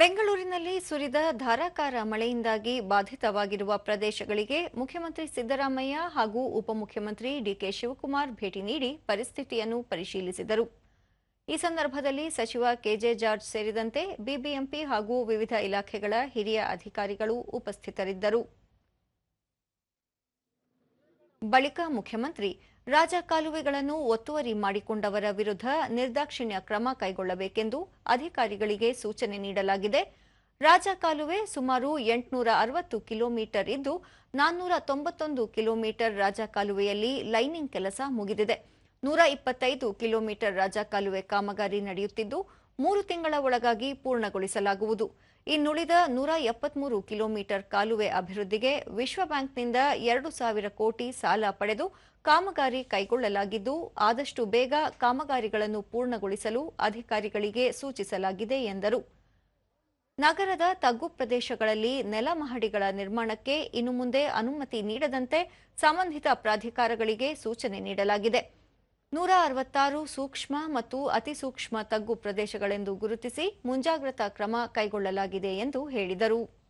ಬೆಂಗಳೂರಿನಲ್ಲಿ ಸುರಿದ ಧಾರಾಕಾರ ಮಳೆಯಿಂದಾಗಿ ಬಾಧಿತವಾಗಿರುವ ಪ್ರದೇಶಗಳಿಗೆ ಮುಖ್ಯಮಂತ್ರಿ ಸಿದ್ದರಾಮಯ್ಯ ಹಾಗೂ ಉಪಮುಖ್ಯಮಂತ್ರಿ ಡಿಕೆ ಶಿವಕುಮಾರ್ ಭೇಟಿ ನೀಡಿ ಪರಿಸ್ಥಿತಿಯನ್ನು ಪರಿಶೀಲಿಸಿದರು. ಈ ಸಂದರ್ಭದಲ್ಲಿ ಸಚಿವ ಕೆಜೆ ಜಾರ್ಜ್ ಸೇರಿದಂತೆ ಬಿಬಿಎಂಪಿ ಹಾಗೂ ವಿವಿಧ ಇಲಾಖೆಗಳ ಹಿರಿಯ ಅಧಿಕಾರಿಗಳು ಉಪಸ್ಥಿತರಿದ್ದರು. ಬಳಿಕ ಮುಖ್ಯಮಂತ್ರಿ ರಾಜಕಾಲುವೆಗಳನ್ನು ಒತ್ತುವರಿ ಮಾಡಿಕೊಂಡವರ ವಿರುದ್ಧ ನಿರ್ದಾಕ್ಷಿಣ್ಯ ಕ್ರಮ ಕೈಗೊಳ್ಳಬೇಕೆಂದು ಅಧಿಕಾರಿಗಳಿಗೆ ಸೂಚನೆ ನೀಡಲಾಗಿದೆ. ರಾಜಕಾಲುವೆ ಸುಮಾರು ಎಂಟುನೂರ ಅರವತ್ತು ಕಿಲೋಮೀಟರ್ ಇದ್ದು, ನಾನ್ನೂರ ತೊಂಬತ್ತೊಂದು ಕಿಲೋಮೀಟರ್ ರಾಜಕಾಲುವೆಯಲ್ಲಿ ಲೈನಿಂಗ್ ಕೆಲಸ ಮುಗಿದಿದೆ. ನೂರ ಇಪ್ಪತ್ತೈದು ಕಿಲೋಮೀಟರ್ ರಾಜಕಾಲುವೆ ಕಾಮಗಾರಿ ನಡೆಯುತ್ತಿದ್ದು ಮೂರು ತಿಂಗಳ ಒಳಗಾಗಿ ಪೂರ್ಣಗೊಳಿಸಲಾಗುವುದು. ಇನ್ನುಳಿದ ನೂರ ಎಪ್ಪತ್ಮೂರು ಕಿಲೋಮೀಟರ್ ಕಾಲುವೆ ಅಭಿವೃದ್ಧಿಗೆ ವಿಶ್ವ ಬ್ಯಾಂಕ್ನಿಂದ ಎರಡು ಸಾವಿರ ಕೋಟಿ ಸಾಲ ಪಡೆದು ಕಾಮಗಾರಿ ಕೈಗೊಳ್ಳಲಾಗಿದ್ದು, ಆದಷ್ಟು ಬೇಗ ಕಾಮಗಾರಿಗಳನ್ನು ಪೂರ್ಣಗೊಳಿಸಲು ಅಧಿಕಾರಿಗಳಿಗೆ ಸೂಚಿಸಲಾಗಿದೆ ಎಂದರು. ನಗರದ ತಗ್ಗು ಪ್ರದೇಶಗಳಲ್ಲಿ ನೆಲ ಮಹಡಿಗಳ ನಿರ್ಮಾಣಕ್ಕೆ ಇನ್ನು ಮುಂದೆ ಅನುಮತಿ ನೀಡದಂತೆ ಸಂಬಂಧಿತ ಪ್ರಾಧಿಕಾರಗಳಿಗೆ ಸೂಚನೆ ನೀಡಲಾಗಿದೆ. ನೂರ ಅರವತ್ತಾರು ಸೂಕ್ಷ್ಮ ಮತ್ತು ಅತಿಸೂಕ್ಷ್ಮ ತಗ್ಗು ಪ್ರದೇಶಗಳೆಂದು ಗುರುತಿಸಿ ಮುಂಜಾಗ್ರತಾ ಕ್ರಮ ಕೈಗೊಳ್ಳಲಾಗಿದೆ ಎಂದು ಹೇಳಿದರು.